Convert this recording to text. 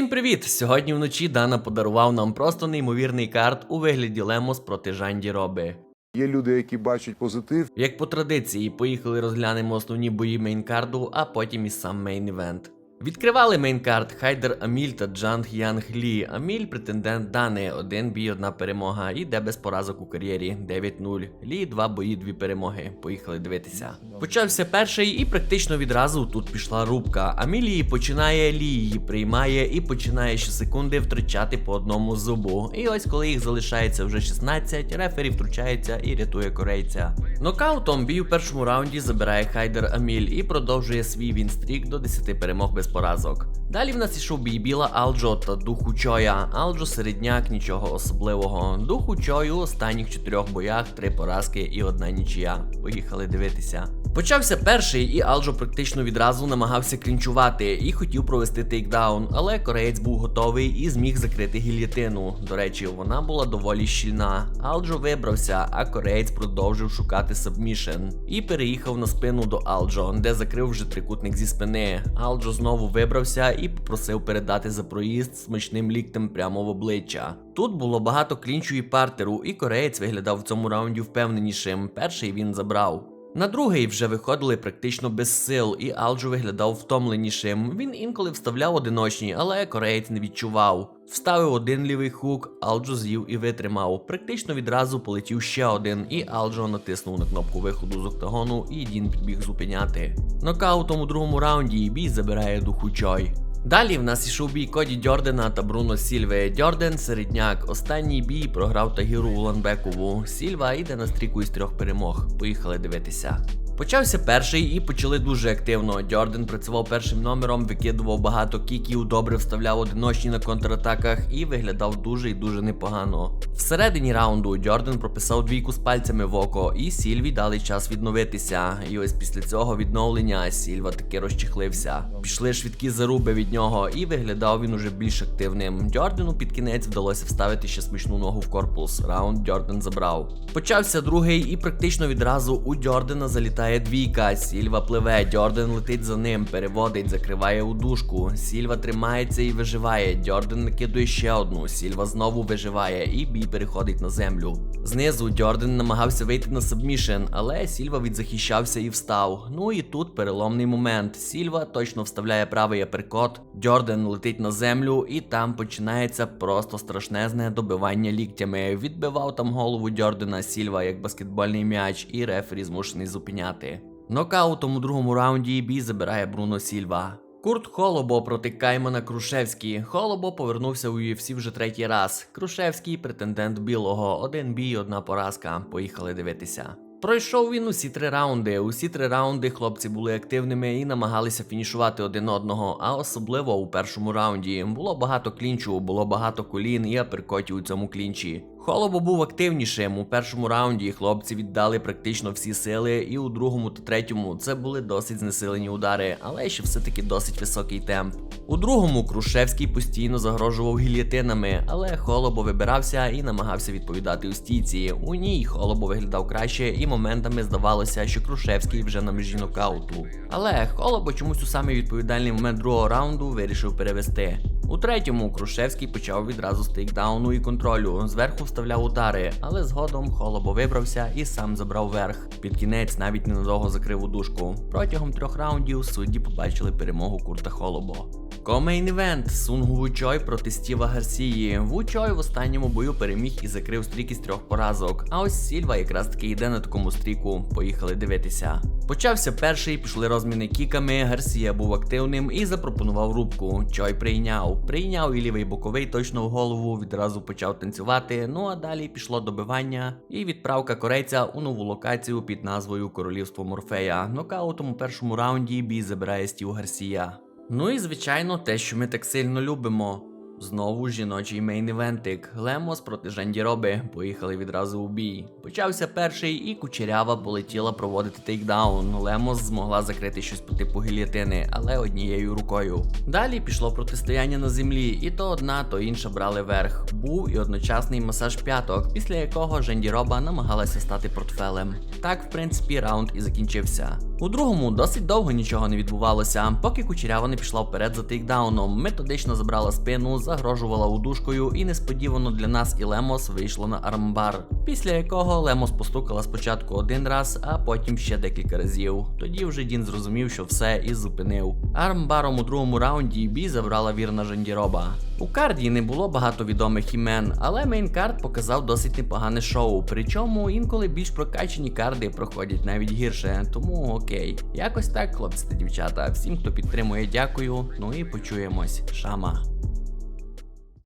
Всім привіт! Сьогодні вночі Дана подарував нам просто неймовірний карт у вигляді Лемос проти Жанді Роби. Є люди, які бачать позитив, Як по традиції, поїхали розглянемо основні бої мейнкарду, а потім і сам мейн-івент. Відкривали мейнкард Хайдер Аміль та Джанг Янг Лі. Аміль претендент Дани, один бій, одна перемога, і де без поразок у кар'єрі 9-0. Лі два бої, дві перемоги. Поїхали дивитися. Почався перший, і практично відразу тут пішла рубка. Аміль її починає, Лі її приймає і починає щосекунди втрачати по одному зубу. І ось коли їх залишається вже 16, рефері втручається і рятує корейця. Нокаутом бій у першому раунді забирає Хайдер Аміль і продовжує свій вінстрік до 10 перемог без поразок. Далі в нас ішов бій біла Алджо та духу Чоя. Алджо середняк, нічого особливого. Духу Чою у останніх чотирьох боях три поразки і одна нічия. Поїхали дивитися. Почався перший, і Алджо практично відразу намагався клінчувати і хотів провести тейкдаун, але кореєць був готовий і зміг закрити гільятину. До речі, вона була доволі щільна. Алджо вибрався, а кореєць продовжив шукати сабмішен і переїхав на спину до Алджо, де закрив вже трикутник зі спини. Алджо знову вибрався і попросив передати за проїзд смачним ліктем прямо в обличчя. Тут було багато клінчу і партеру, і кореєць виглядав в цьому раунді впевненішим. Перший він забрав. На другий вже виходили практично без сил, і Алджо виглядав втомленішим. Він інколи вставляв одиночні, але кореєць не відчував. Вставив один лівий хук, Алджо з'їв і витримав. Практично відразу полетів ще один, і Алджо натиснув на кнопку виходу з октагону, і Дін підбіг зупиняти. Нокаутом у другому раунді бій забирає духу Чой. Далі в нас ішов бій Коді Дьордена та Бруно Сільве Дьорден середняк. Останній бій програв Тагіру Уланбекову. Сільва йде на стріку із трьох перемог. Поїхали дивитися. Почався перший і почали дуже активно. Дьорден працював першим номером, викидував багато кіків, добре вставляв одиночні на контратаках і виглядав дуже і дуже непогано. Всередині раунду Дьорден прописав двійку з пальцями в око, і Сільві дали час відновитися. І ось після цього відновлення Сільва таки розчехлився. Пішли швидкі заруби від нього, і виглядав він уже більш активним. Дьордену під кінець вдалося вставити ще смачну ногу в корпус. Раунд Дьорден забрав. Почався другий, і практично відразу у Дьордена залітає двійка. Сільва пливе, Дьорден летить за ним, переводить, закриває удушку. Сільва тримається і виживає. Дьорден накидує ще одну. Сільва знову виживає, і бій переходить на землю. Знизу Дьорден намагався вийти на сабмішен, але Сільва відзахищався і встав. Ну і тут переломний момент. Сільва точно вставляє правий аперкот. Дьорден летить на землю, і там починається просто страшнезне добивання ліктями. Відбивав там голову Дьордена Сільва як баскетбольний м'яч, і рефері змушений зупиняти. Нокаутом у другому раунді бій забирає Бруно Сільва. Курт Холобо проти Каймана Крушевський. Холобо повернувся у UFC вже третій раз. Крушевський претендент білого. Один бій, одна поразка. Поїхали дивитися. Пройшов він усі три раунди. Усі три раунди хлопці були активними і намагалися фінішувати один одного, а особливо у першому раунді. Було багато клінчу, було багато колін і аперкотів у цьому клінчі. Холобо був активнішим. У першому раунді хлопці віддали практично всі сили, і у другому та третьому це були досить знесилені удари, але ще все-таки досить високий темп. У другому Крушевський постійно загрожував гільятинами, але Холобо вибирався і намагався відповідати у стійці. У ній Холобо виглядав краще, і моментами здавалося, що Крушевський вже на межі нокауту. Але Холобо чомусь у самий відповідальний момент другого раунду вирішив перевести. У третьому Крушевський почав відразу з тейкдауну і контролю. Зверху вставляв удари, але згодом Холобо вибрався і сам забрав верх. Під кінець навіть ненадовго закрив удушку. Протягом трьох раундів судді побачили перемогу Курта Холобо. Комейн івент Сунгу Вучой проти Стіва Гарсії. Вучой в останньому бою переміг і закрив стрік із трьох поразок. А ось Сільва якраз таки йде на такому стріку. Поїхали дивитися. Почався перший, пішли розміни кіками. Гарсія був активним і запропонував рубку. Чой прийняв. Прийняв і лівий боковий точно в голову. Відразу почав танцювати. Ну а далі пішло добивання і відправка корейця у нову локацію під назвою Королівство Морфея. Нокаутом у першому раунді бій забирає Стів Гарсія. Ну і звичайно, те, що ми так сильно любимо. Знову жіночий мейн-івентик. Лемос проти Жандіроби. Поїхали відразу у бій. Почався перший, і кучерява полетіла проводити тейкдаун. Лемос змогла закрити щось по типу гільятини, але однією рукою. Далі пішло протистояння на землі, і то одна, то інша брали верх. Був і одночасний масаж п'яток, після якого Жандіроба намагалася стати портфелем. Так, в принципі, раунд і закінчився. У другому досить довго нічого не відбувалося, поки кучерява не пішла вперед за тейкдауном, методично забрала спину, загрожувала удушкою, і несподівано для нас і Лемос вийшло на армбар. Після якого Лемос постукала спочатку один раз, а потім ще декілька разів. Тоді вже Дін зрозумів, що все і зупинив. Армбаром у другому раунді бій забрала вірна Жандіроба. У карді не було багато відомих імен, але мейнкарт показав досить непогане шоу. Причому інколи більш прокачені карди проходять навіть гірше, тому окей. Якось так, хлопці та дівчата. Всім, хто підтримує, дякую. Ну і почуємось. Шама.